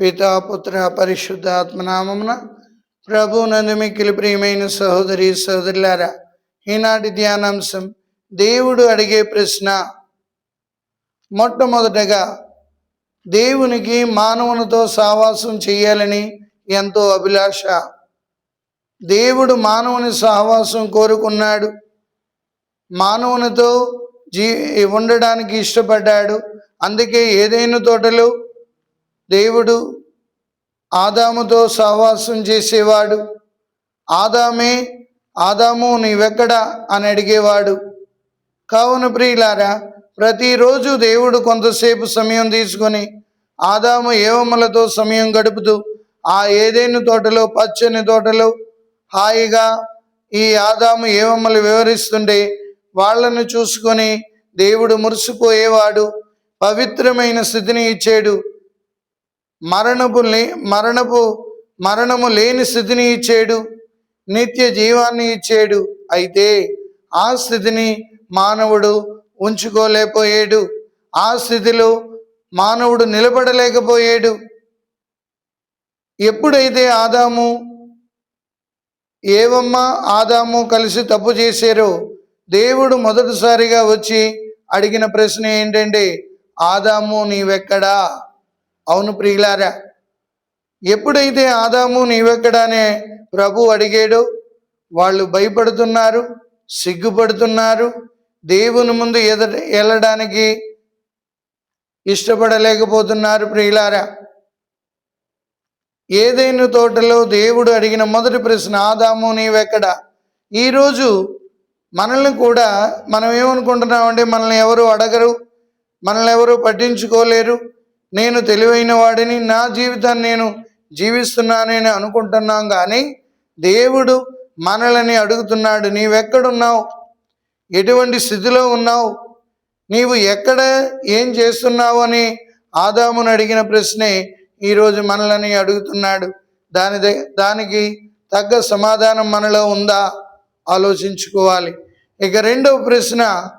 పితాపుత్ర పరిశుద్ధాత్మనామమున ప్రభు నందు మిక్కిలి ప్రియమైన సహోదరి సహోదరులారా ఈనాటి ధ్యానాంశం దేవుడు అడిగే ప్రశ్న. మొట్టమొదటగా దేవునికి మానవునితో సహవాసం చేయాలని ఎంతో అభిలాష. దేవుడు మానవుని సహవాసం కోరుకున్నాడు. మానవునితో జీ ఉండడానికి ఇష్టపడ్డాడు. అందుకే ఏదైనా తోటలో దేవుడు ఆదాముతో సహవాసం చేసేవాడు. ఆదామే ఆదాము నీవెక్కడా? అని అడిగేవాడు. కావున ప్రియులారా ప్రతిరోజు దేవుడు కొంతసేపు సమయం తీసుకొని ఆదాము ఏవములతో సమయం గడుపుతూ ఆ ఏదైనా తోటలో పచ్చని తోటలో హాయిగా ఈ ఆదాము ఏవమ్మలు వివరిస్తుంటే వాళ్ళను చూసుకొని దేవుడు మురిసిపోయేవాడు పవిత్రమైన స్థితిని ఇచ్చాడు. మరణపు లే మరణపు మరణము లేని స్థితిని ఇచ్చేడు నిత్య జీవాన్ని ఇచ్చేడు. అయితే ఆ స్థితిని మానవుడు ఉంచుకోలేకపోయాడు. ఆ స్థితిలో మానవుడు నిలబడలేకపోయాడు. ఎప్పుడైతే ఆదాము ఏవమ్మ ఆదాము కలిసి తప్పు చేశారో దేవుడు మొదటిసారిగా వచ్చి అడిగిన ప్రశ్న ఏంటంటే ఆదాము నీవెక్కడా? అవును ప్రియులారా ఎప్పుడైతే ఆదాము నీవెక్కడానే ప్రభు అడిగాడో వాళ్ళు భయపడుతున్నారు సిగ్గుపడుతున్నారు దేవుని ముందు ఎద వెళ్ళడానికి ఇష్టపడలేకపోతున్నారు ప్రియులారా. ఏదైనా తోటలో దేవుడు అడిగిన మొదటి ప్రశ్న ఆదాము నీవెక్కడ? ఈరోజు మనల్ని కూడా మనం ఏమనుకుంటున్నామంటే మనల్ని ఎవరు అడగరు మనల్ని ఎవరు పట్టించుకోలేరు నేను తెలివైన వాడిని నా జీవితాన్ని నేను జీవిస్తున్నానని అనుకుంటున్నాం కానీ దేవుడు మనల్ని అడుగుతున్నాడు నీవెక్కడున్నావు? ఎటువంటి స్థితిలో ఉన్నావు? నీవు ఎక్కడ? ఏం చేస్తున్నావు? అని ఆదామును అడిగిన ప్రశ్నే ఈరోజు మనల్ని అడుగుతున్నాడు. దాని దానికి తగ్గ సమాధానం మనలో ఉందా? ఆలోచించుకోవాలి. ఇక రెండవ ప్రశ్న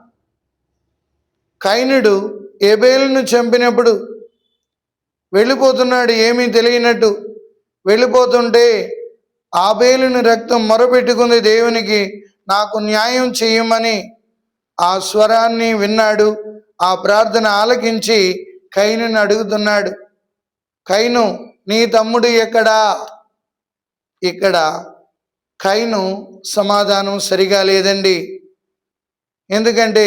కైనుడు ఏబేలును చంపినప్పుడు వెళ్ళిపోతున్నాడు ఏమీ తెలియనట్టు. వెళ్ళిపోతుంటే ఆబేలుని రక్తం మొరపెట్టుకుంది దేవునికి నాకు న్యాయం చేయమని ఆ స్వరాన్ని విన్నాడు ఆ ప్రార్థన ఆలకించి కైనుని అడుగుతున్నాడు కైను నీ తమ్ముడు ఎక్కడా? ఇక్కడ. కైను సమాధానం సరిగా లేదండి. ఎందుకంటే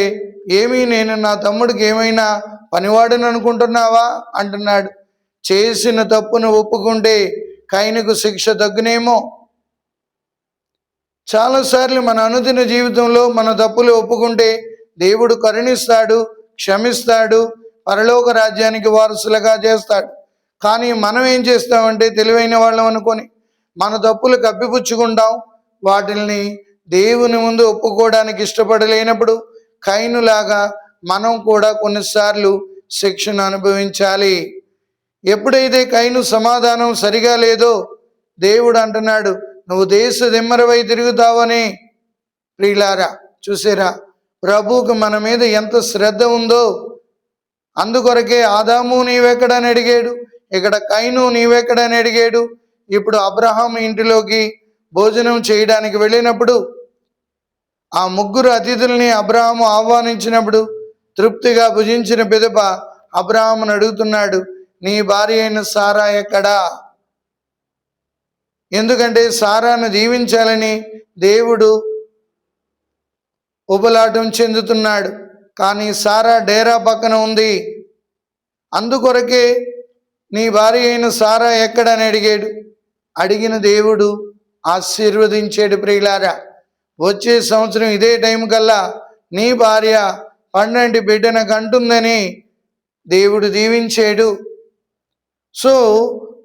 ఏమీ నేను నా తమ్ముడికి ఏమైనా పనివాడని అనుకుంటున్నావా? అంటున్నాడు. చేసిన తప్పును ఒప్పుకుంటే కైనకు శిక్ష తగ్గునేమో. చాలాసార్లు మన అనుదిన జీవితంలో మన తప్పులు ఒప్పుకుంటే దేవుడు కరుణిస్తాడు క్షమిస్తాడు పరలోక రాజ్యానికి వారసులుగా చేస్తాడు. కానీ మనం ఏం చేస్తామంటే తెలివైన వాళ్ళం అనుకొని మన తప్పులు కప్పిపుచ్చుకుంటాం. వాటిల్ని దేవుని ముందు ఒప్పుకోవడానికి ఇష్టపడలేనప్పుడు కైనులాగా మనం కూడా కొన్నిసార్లు శిక్షను అనుభవించాలి. ఎప్పుడైతే కైను సమాధానం సరిగా లేదో దేవుడు అంటున్నాడు నువ్వు దేశ దిమ్మరవై తిరుగుతావని ప్రియులారా చూసారా ప్రభువుకు మన మీద ఎంత శ్రద్ధ ఉందో అందుకొరకే ఆదాము నీవెక్కడని అడిగాడు ఇక్కడ కైను నీవెక్కడని అడిగాడు ఇప్పుడు అబ్రహాం ఇంటిలోకి భోజనం చేయడానికి వెళ్ళినప్పుడు ఆ ముగ్గురు అతిథుల్ని అబ్రహాము ఆహ్వానించినప్పుడు తృప్తిగా భుజించిన పిదప అబ్రహామును అడుగుతున్నాడు నీ భార్య అయిన సారా ఎక్కడా? ఎందుకంటే సారాను దీవించాలని దేవుడు ఉపలాటం చెందుతున్నాడు. కానీ సారా డేరా పక్కన ఉంది. అందుకొరకే నీ భార్య అయిన సారా ఎక్కడని అడిగాడు. అడిగిన దేవుడు ఆశీర్వదించాడు ప్రియులారా. వచ్చే సంవత్సరం ఇదే టైం కల్లా నీ భార్య పన్నెండు బిడ్డనకంటుందని దేవుడు దీవించాడు. సో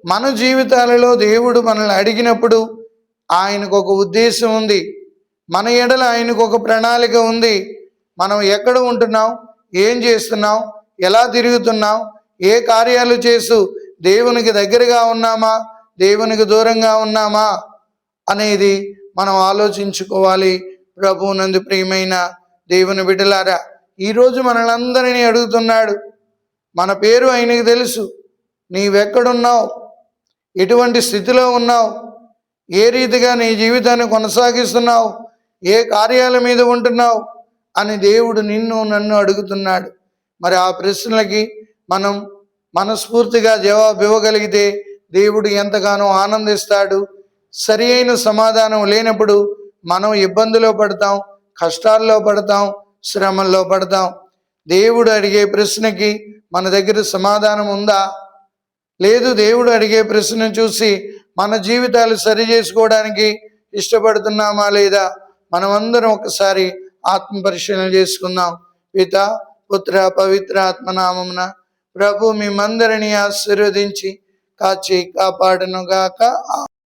మన జీవితాలలో దేవుడు మనల్ని అడిగినప్పుడు ఆయనకు ఒక ఉద్దేశం ఉంది. మన ఎడల ఆయనకు ఒక ప్రణాళిక ఉంది. మనం ఎక్కడ ఉంటున్నాం? ఏం చేస్తున్నాం? ఎలా తిరుగుతున్నాం? ఏ కార్యాలు చేస్తూ దేవునికి దగ్గరగా ఉన్నామా? దేవునికి దూరంగా ఉన్నామా? అనేది మనం ఆలోచించుకోవాలి. ప్రభువునందు ప్రియమైన దేవుని బిడ్డలారా ఈరోజు మనలందరినీ అడుగుతున్నాడు. మన పేరు ఆయనకు తెలుసు. నీవెక్కడున్నావు? ఎటువంటి స్థితిలో ఉన్నావు? ఏ రీతిగా నీ జీవితాన్ని కొనసాగిస్తున్నావు? ఏ కార్యాల మీద ఉంటున్నావు? అని దేవుడు నిన్ను నన్ను అడుగుతున్నాడు. మరి ఆ ప్రశ్నలకి మనం మనస్ఫూర్తిగా జవాబు ఇవ్వగలిగితే దేవుడు ఎంతగానో ఆనందిస్తాడు. సరి అయిన సమాధానం లేనప్పుడు మనం ఇబ్బందులో పడతాం కష్టాల్లో పడతాం శ్రమల్లో పడతాం. దేవుడు అడిగే ప్రశ్నకి మన దగ్గర సమాధానం ఉందా? లేదు దేవుడు అడిగే ప్రశ్న చూసి మన జీవితాలు సరి చేసుకోవడానికి ఇష్టపడుతున్నామా లేదా? మనమందరం ఒకసారి ఆత్మ పరిశీలన చేసుకుందాం. పిత పుత్ర పవిత్ర ఆత్మనామమున ప్రభు మిమ్మందరిని ఆశీర్వదించి కాచి కాపాడును గాక